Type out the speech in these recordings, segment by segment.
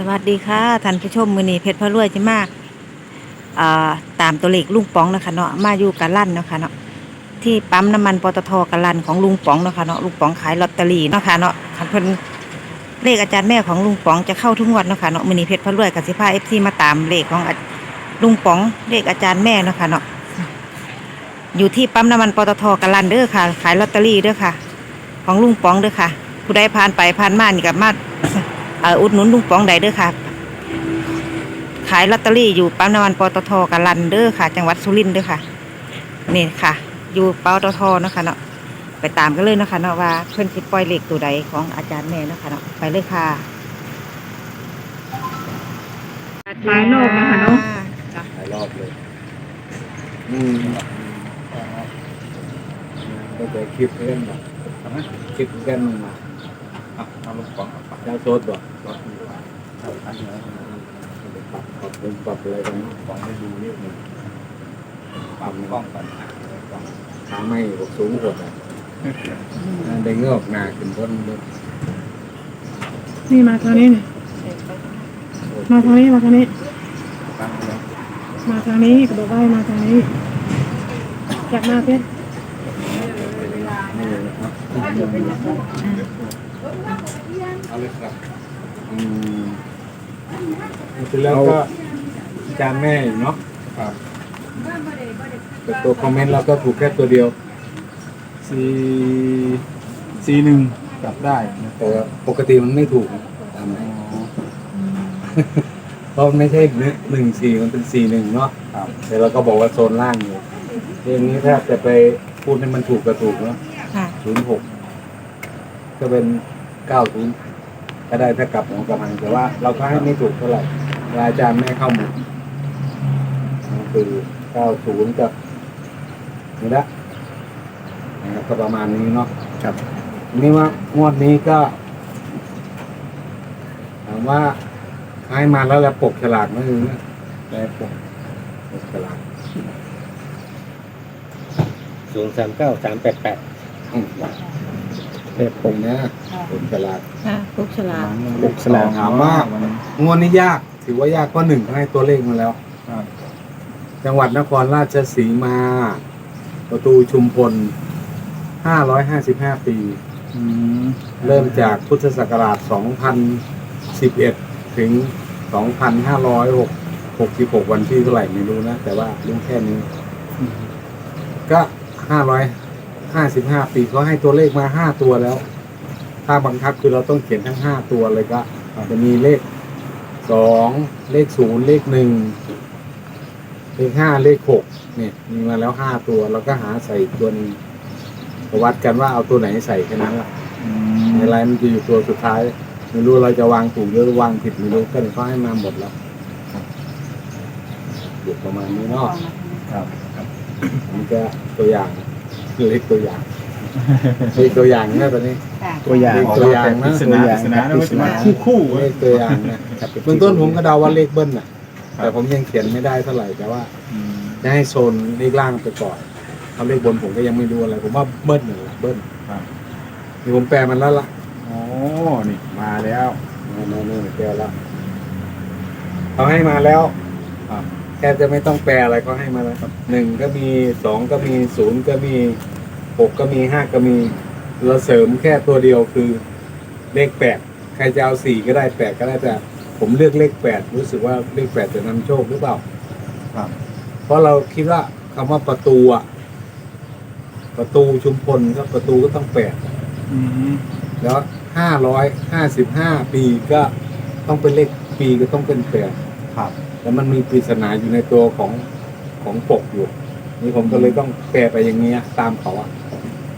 สวัสดีค่ะท่านผู้ชมมือนี้เพชรพระรวยจะมาอ่าตามตัวเลขลุงป๋องนะคะเนาะมาอยู่กันลั่นเนาะคะเนาะที่ปั๊มน้ำมันปตทกันลั่นของลุงป๋องเนาะคะเนาะลุงป๋องขายลอตเตอรี่เนาะคะเนาะคันเพิ่นเลขอาจารย์แม่ของลุงป๋องจะเข้าทุกงวดเนาะคะเนาะมือนี้เพชรพระรวยกับสิพาเอฟซีมาตามเลขของลุงป๋องเลขอาจารย์แม่เนาะคะเนาะอยู่ที่ปั๊มน้ำมันปตทกันลั่นเด้อค่ะ ขายลอตเตอรี่เด้อค่ะ ของลุงป๋องเด้อค่ะผู้ใดผ่านไปผ่านมานี่กับมา อ่ออุดหนุนลุงป๋องใดเด้อค่ะ ขายลอตเตอรี่อยู่ปั๊มน้ำมันปตทกาลันเด้อค่ะ จังหวัดสุรินทร์เด้อค่ะ นี่ค่ะ อยู่ปตทเนาะคะเนาะไปตามกันเลยเนาะคะเนาะว่าเพื่อนสิปล่อยเลขตัวใดของอาจารย์แม่เนาะคะเนาะไปเลยค่ะหลายรอบแล้วค่ะเนาะหลายรอบเลยอืมก็จะคลิปเล่นแบบคลิปกันมาอะเอาลงก่อน ครับเจ้าโซดบอกปรับปรุงปรับอะไรกันก่อนให้ดูนิดหนึ่งปรับกล้องก่อนอะกล้องขาไม่บอกสูงกว่าอะได้เงือกหนาขึ้นบนบนนี่มาทางนี้นี่มาทางนี้มาทางนี้ มาทางนี้กระโดดได้มาทางนี้จากหน้าเพชรนี่น เอาเลยครับอืมเสร็จแล้วก็จานแม่อีกเนาะครับแต่ตัวคอมเมนต์เราก็ถูกแค่ตัวเดียวสี่สี่หนึ่งจับได้นะแต่ว่าปกติมันไม่ถูกนะตามอ๋นั้นอเพราะมันไม่ใช่หนึ่งสี่มันเป็นสี่หนึ่งเนาะครับแต่เราก็บอกว่าโซนล่างอยู่เรื่องนี้ถ้าจะไปพูดให้มันถูกก็ถูกเนาะค่ะศูนย์หกก็เป็น เก้าศูนย์ก็ได้ถ้ากลับหัวกำลังแต่ว่าเราก็ให้ไม่ถูกเท่าไหร่เวลาอาจารย์ไม่ให้เข้าหมดคือเก้าศูนย์กับนี่ละนะครับก็ประมาณนี้เนาะครับ นี่ว่างวดนี้ก็ถามว่าให้มาแล้วแล้วปกฉลากไหมหรือไม่แต่ปกปกฉลากศูนย์สามเก้าสามแปดแปด อืมแต่ปกนะปกฉลากค่ะลูกฉลามปกฉลากถามว่างวดนี้ยาก ถือว่ายากเพราะหนึ่งเขาให้ตัวเลขมาแล้วครับจังหวัดนครราชสีมา ประตูชุมพล 555 ปีอืมเริ่มจากพุทธศักราช 2011 ถึง 2566 วันที่เท่าไหร่ไม่รู้นะ แต่ว่ารู้แค่นี้ ก็ 555ปีเขาให้ตัวเลขมา5ตัวแล้ว ถ้าบังคับคือเราต้องเขียนทั้ง5ตัวเลยก็จะมีเลข2เลข0เลข1เลข5เลข6เนี่ยมีมาแล้ว5ตัวเราก็หาใส่อีกตัวหนึงวัดกันว่าเอาตัวไหนใส่แค่นั้นแหละอืในมไลน์มันจะอยู่ตัวสุดท้ายไม่รู้เราจะวางถูกหรือวางผิดไม่รู้ก็เลยเขาให้มาหมดแล้วอยู่ประมาณนี้เนาะครับ ครับอันนี้ก็ตัวอย่าง เล็กตัวอย่างเล็กตัวอย่างนะตอนนี้ตัวอย่างเป็นตัวอย่างนะ ปริศนาปริศนาแล้วไม่ใช่มาคู่คู่ๆเลขตัวอย่างนะเบื้องต้นผมก็เดาว่าเลขเบิ้ลน่ะ แต่ผมยังเขียนไม่ได้เท่าไหร่แต่ว่าอืมจะให้โซนเลขล่างไปก่อนเอาเลขบนผมก็ยังไม่รู้อะไร ผมว่าเบิ้ลหนึ่งเบิ้ลครับนี่ผมแปลมันแล้วล่ะโอ้นี่มาแล้วโน่นโน่นโน่นแปลแล้วเขาให้มาแล้วครับ แทบจะไม่ต้องแปลอะไรก็ให้มาแล้วครับหนึ่งก็มีสองก็มีศูนย์ก็มีหกก็มีห้าก็มีเราเสริมแค่ตัวเดียวคือเลขแปดใครจะเอาสี่ก็ได้แปดก็ได้แต่ผมเลือกเลขแปดรู้สึกว่าเลขแปดจะนำโชคหรือเปล่า ครับเพราะเราคิดว่าคำว่าประตูอะประตูชุมพลก็ประตูก็ต้องแปดอืมแล้วห้าร้อยห้าสิบห้าปีก็ต้องเป็นเลขปีก็ต้องเป็นแปดครับ แล้วมันมีปริศนาอยู่ในตัวของของปกอยู่ นี่ผมก็เลยต้องแปลไปอย่างเงี้ยตามเขาอะ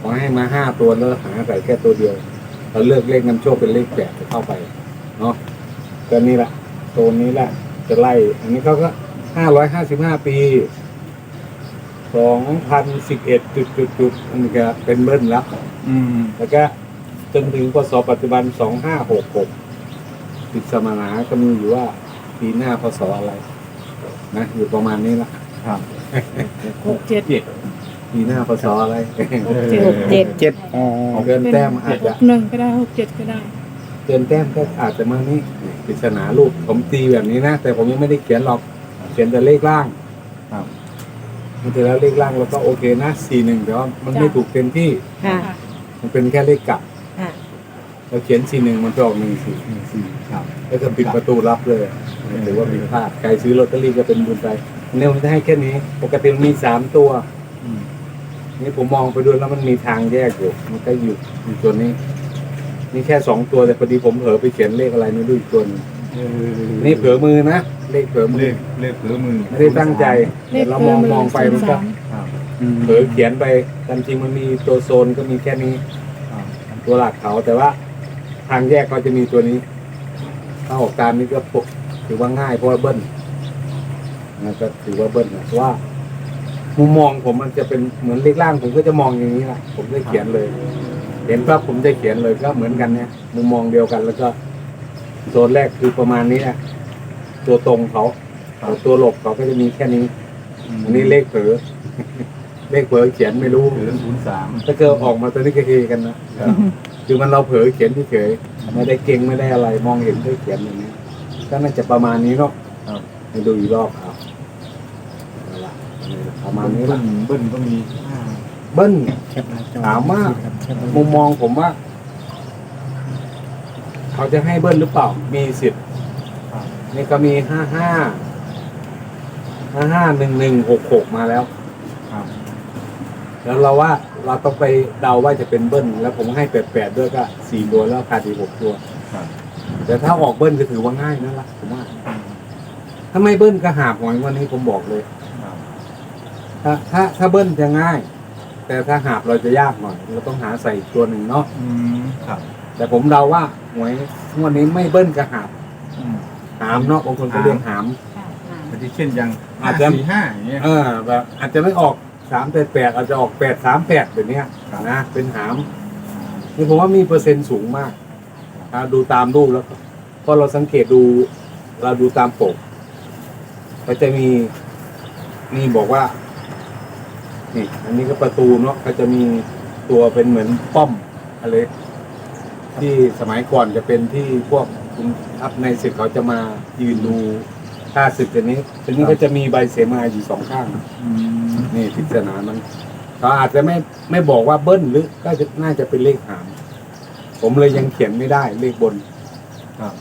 ขอให้มาห้าตัวแล้วหาใส่แค่ตัวเดียวเราเลือกเลขนำโชคเป็นเลขแปดจะเข้าไปเนาะก็นี่แหละตัวนี้แหละจะไล่ อันนี้เขาก็ห้าร้อยห้าสิบห้าปีสองพันสิบเอ็ดจุดจุดจุดอันนี้ก็เป็นเบิ้ลแล้วอืมแล้วก็จนถึงพศปัจจุบันสองห้าหกหกปิดสมนาก็มีอยู่ว่า ปีหน้าพศอะไร นะ อยู่ประมาณนี้ละครับหกเจ็ด เจ็ดปีหน้าพศอะไรหกเจ็ดหกเจ็ดเจ็ดอ๋อเกินแต้มอาจหจะกหนึ่งก็ได้หกเจ็ดก็ได้ เกินแต้มก็อาจจะมานี่ปริศนารูปผมตีแบบนี้นะแต่ผมยังไม่ได้เขียนหรอกเขียนแต่เลขล่างครับมันจะแล้วเลขล่างเราก็โอเคนะสี่หนึ่งแต่ว่ามันไม่ถูกเต็มที่ ค่ะ มันเป็นแค่เลขกลับค่ะ เราเขียนสี่หนึ่งมันจะออกหนึ่งสี่หนึ่งสี่ครับ แล้วก็ปิดประตูรับเลยหรือว่าผิดพลาดใครซื้อลอตเตอรี่ก็เป็นบุญใจอันนี้ผมจะให้แค่นี้ ปกติมันมีสามตัวอืมนี่ผมมองไปด้วยแล้วมันมีทางแยกอยู่ มันก็อยู่อยู่ตัวนี้ นี่แค่สองตัวแต่พอดีผมเผลอไปเขียนเลขอะไรไม่รู้อีกตัวหนึงเออนี่เผลอมือนะเลขเผลอมืเลอขเลขเผือมือไม่ได้ตั้งใจเลขเราเบมอองร์มือมองไปศูมันนย์ก็สามครับเผลอเขียนไปตามจริงมันมีตัวโซนก็มีแค่นี้ครับตัวหลักเขาแต่ว่า ทางแยกเขาจะมีตัวนี้ ถ้าออกตามนี้ก็ปกถือว่าง่ายเพราะว่าเบิ้ลนะก็ถือว่าเบิ้ลนะเพราะว่ามุมมองผมมันจะเป็นเหมือนเลขล่างผมก็จะมองอย่างนี้แหละผมจะเขียนเลย เห็นปั๊บผมจะเขียนเลยก็เหมือนกันเนี่ยมุมมองเดียวกัน แล้วก็โซนแรกคือประมาณนี้นะตัวตรงเขาแต่ตัวหลบเขาก็จะมีแค่นี้อันนี้เลขเผลอเลขเผลอเขียนไม่รู้เผือศูนย์สามถ้าเกิดออกมาตัวนี้ก็เฮกันนะ ครับคือมันเราเผลอเขียนเฉยๆไม่ได้เก่งไม่ได้อะไรมองเห็นด้วยเขียนอย่างนี้ก็น่าจะประมาณนี้เนาะครับไปดูอีกรอบครับเอาละประมาณนี้เบิ้ละลเบิ้ลก็มีห้าเบิ้ลแคปหน้าจอถามว่าครับแคปไว้มุมมองผมว่า เขาจะให้เบิ้ลหรือเปล่า มีสิทธิ์ครับนี่ก็มีห้าห้าห้าห้าหนึ่งหนึ่งหกหกมาแล้วครับแล้วเราว่า เราต้องไปเดาว่าจะเป็นเบิ้ลแล้วผมให้แปดแปดด้วยก็สี่ตัวแล้วขาดอีกหกตัวครับแต่ถ้าออกเบิ้ลก็ถือว่าง่ายนั่นละผมว่าถ้าไม่เบิ้ลก็หาบหอยวันนี้ผมบอกเลยครับถ้าถ้าถ้าเบิ้ลจะง่าย แต่ถ้าหาบเราจะยากหน่อยเราต้องหาใส่อีกตัวหนึ่งเนาะอืมครับแต่ผมเดาว่าหวยงวันนี้ไม่เบิ้ลก็หาบอืมหามเนาะบางคนก็เรียกหามอาทิเช่นยังอาจจะสี่ห้าอย่างเงี้ยเออแบบอาจจะไม่ออก สามแปดแปดอาจจะออกแปดสามแปดแบบเนี้ยนะเป็นหามนี่ผมว่ามีเปอร์เซ็นต์สูงมากาดูตามรูปแล้วก็พอเราสังเกตดูเราดูตามปก ก็จะมีนี่บอกว่านี่อันนี้ก็ประตูเนาะก็จะมีตัวเป็นเหมือนป้อมอะไรที่สมัยก่อนจะเป็นที่พวกทัพในศึกเขาจะมายืนดู ท่าศึกตัวนี้ทีนี้ก็จะมีใบเสมาอยู่สองข้างอืมนี่ปริศนามันเขาอาจจะไม่ไม่บอกว่าเบิ้ลหรือก็จะน่าจะเป็นเลขหาม ผมเลยยังเขียนไม่ได้เลขบนครับ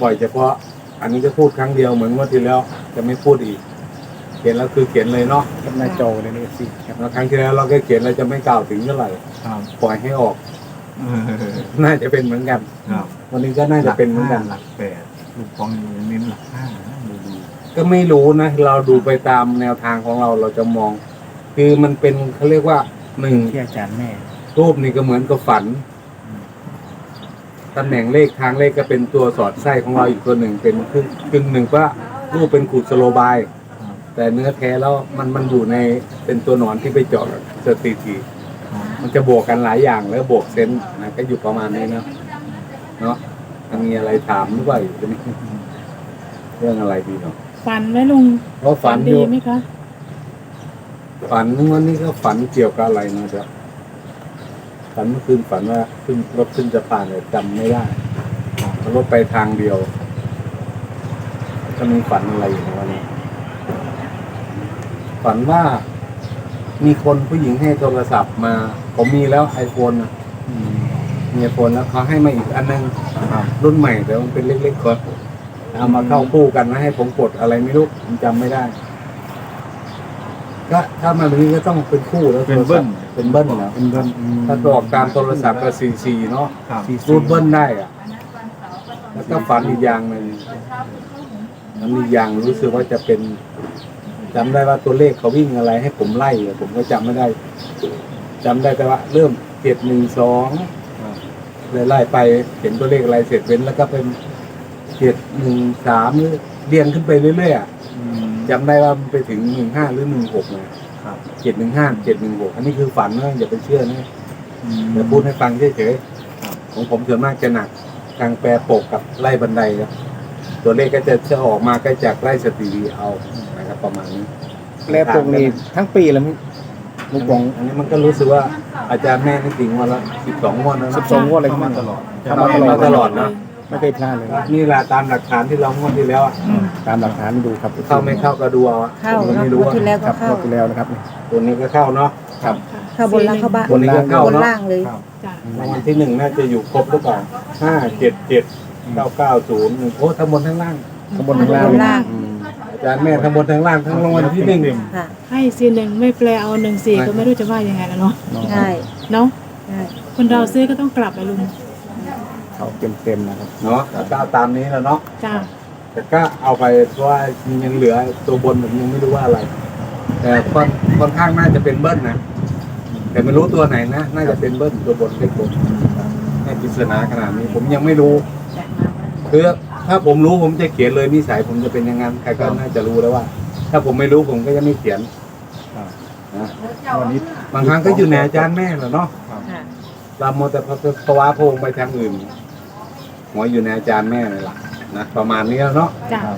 ปล่อยเฉพาะ อันนี้จะพูดครั้งเดียวเหมือนงว่าที่แล้วจะไม่พูดอีก เขียนแล้วคือเขียนเลยเนาะแคปหน้าจอเลยนะสิครับแล้วครั้งที่แล้วเราก็เขียนเราจะไม่กล่าวถึงเท่าไหร่ครับปล่อยให้ออกเออน่าจะเป็นเหมือนกันครับวันนี้ก็น่าจะเป็นเหมือนกันหลักแปดลูกฟองเน้นหลักห้านะดูดี ก็ไม่รู้นะ เราดูไปตามแนวทางของเราเราจะมอง คือมันเป็นเขาเรียกว่าหนึ่งที่อาจารย์แม่รูปนี่ก็เหมือนกับฝันตำแหน่งเลขทางเลขก็เป็นตัวสอดไส้ของเราอีกตัวหนึ่งเป็นครึ่งครึ่งหนึ่งว่ารูปเป็นขูดสโลบายครับแต่เนื้อแท้แล้วมันมันอยู่ในเป็นตัวหนอนที่ไปเจาะสถิติครับมันจะบวกกันหลายอย่างแล้วบวกเซนส์นะก็อยู่ประมาณนี้เนาะเนาะถ้ามีอะไรถามหรือเปล่าอยู่ตรงนี้เรื่องอะไรดีเนาะ ฝันไหมลุงเพราะฝันอดียู่ไหมคะฝันวันนี้ก็ฝันเกี่ยวกับอะไรนะครับฝันเมื่อคืนฝันว่าขึ้นรถขึ้นสะพานเลยจำไม่ได้รถไปทางเดียวจะมีฝันอะไรอยู่ในวันนี้ ฝันว่ามีคนผู้หญิงให้โทรศัพท์มา ผมมีแล้วไอโฟนอืมมีไอโฟนแล้วเขาให้มาอีกอันนึงครับรุ่นใหม่แต่มันเป็นเล็กๆก่อน เอามาเข้าคู่กันนะให้ผมกดอะไรไม่รู้ผมจำไม่ได้ ก็ถ้ามาแบบนี้ก็ต้องเป็นคู่แล้วเป็นเบิ้ล เป็นเบิ้ลแล้วเป็นเบิ้ลถ้าออกตามโทรศัพท์ก็ซีซีเนาะครับ รูดเบิ้ลได้อะแล้วก็ฝันอีกอย่างหนึ่งมันอีกอย่างรู้สึกว่าจะเป็นจำได้ว่าตัวเลขเขาวิ่งอะไร ให้ผมไล่อะผมก็จำไม่ได้จำได้แต่ว่า เริ่มเจ็ดหนึ่งสองครับเลยไล่ไปเห็นตัวเลขอะไรเสร็จเว้นแล้วก็เป็น เจ็ดหนึ่งสามหรือเรียงขึ้นไปเรื่อยๆอะอืมจำได้ว่ามันไปถึงหนึ่งห้าหรือหนึ่งหกนะครับเจ็ดหนึ่งห้าเจ็ดหนึ่งหกอันนี้คือฝันนะอย่าไปเชื่อนะอืมเดี๋ยวพูดให้ฟังเฉยครับ ๆของผมส่วนมากจะหนักทางแปรปกกับไล่บันไดครับตัวเลขก็จะจะออกมาก็จากไล่สตรีเอานะครับประมาณนี้ แล้วตรงนี้ทั้งปีแล้วมั้งลูกบอง อันนี้มันก็รู้สึกว่าอาจารย์แม่นี่ติงวันละสิบสองวันแล้วสินะบสองงวดเลยเข้ามามั้งตลอดเข้ามาตลอดตลอดนะ ไม่เคยพลาดเลย นี่แหละตามหลักฐานที่เรางวดที่แล้วอะอืมตามหลักฐานดูครับเข้าไม่เข้าก็ดูเอาอะเข้าผมเนาะไม่งรู้วดว่าที่แล้วคก็รับเข้างวดที่แล้วนะครับ ตัวนี้ก็เข้าเนาะ ครับ เข้าบนล่างเข้าบ้านบนนี้ก็เข้า บนเนาะล่างเลย ครับจ้ะรางวัลที่หนึ่งน่าจะอยู่ครบหรือเปล่าห้าเจ็ดเจ็ดเก้าเก้าศูนย์โอ้ทั้งบนทั้งล่าง ข้างบนข้างล่างบนล่าง อืมอาจารย์แม่ทั้งบนทั้งล่างทั้งรางวัลที่หนึ่งค่ะให้ซีหนึ่งไม่แปลเอาหนึ่งสี่ก็ไม่รู้จะว่ายังไงแล้วเนาะใช่เนาะใช่คนเราซื้อก็ต้องกลับไปลุง เขาเต็มเต็มๆนะครับเนาะก็เอาตามนี้แล้วเนาะจ้าแต่ก็เอาไปเพราะว่ายังเหลือตัวบนผมยังไม่รู้ว่าอะไร แต่ค่อนค่อนข้างน่าจะเป็นเบิ้ลนะแต่ไม่รู้ตัวไหนนะน่าจะเป็นเบิ้ลตัวบนเป็นบนให้ปริศนาขนาดนี้ผมยังไม่รู้คือถ้าผมรู้ผมจะเขียนเลยนิสัยผมจะเป็นอยังไงใครก็น่าจะรู้แล้วว่า ถ้าผมไม่รู้ผมก็จะไม่เขียนครับนะวันนี้บางครั้งก็อยู่ในอาจารย์แม่แหละเนาะค่ะเราโมแต่ภาวะพงไปทางอื่น หัวอยู่ในอาจารย์แม่เลยล่ะนะประมาณนี้แล้วเนาะ จ้าครับ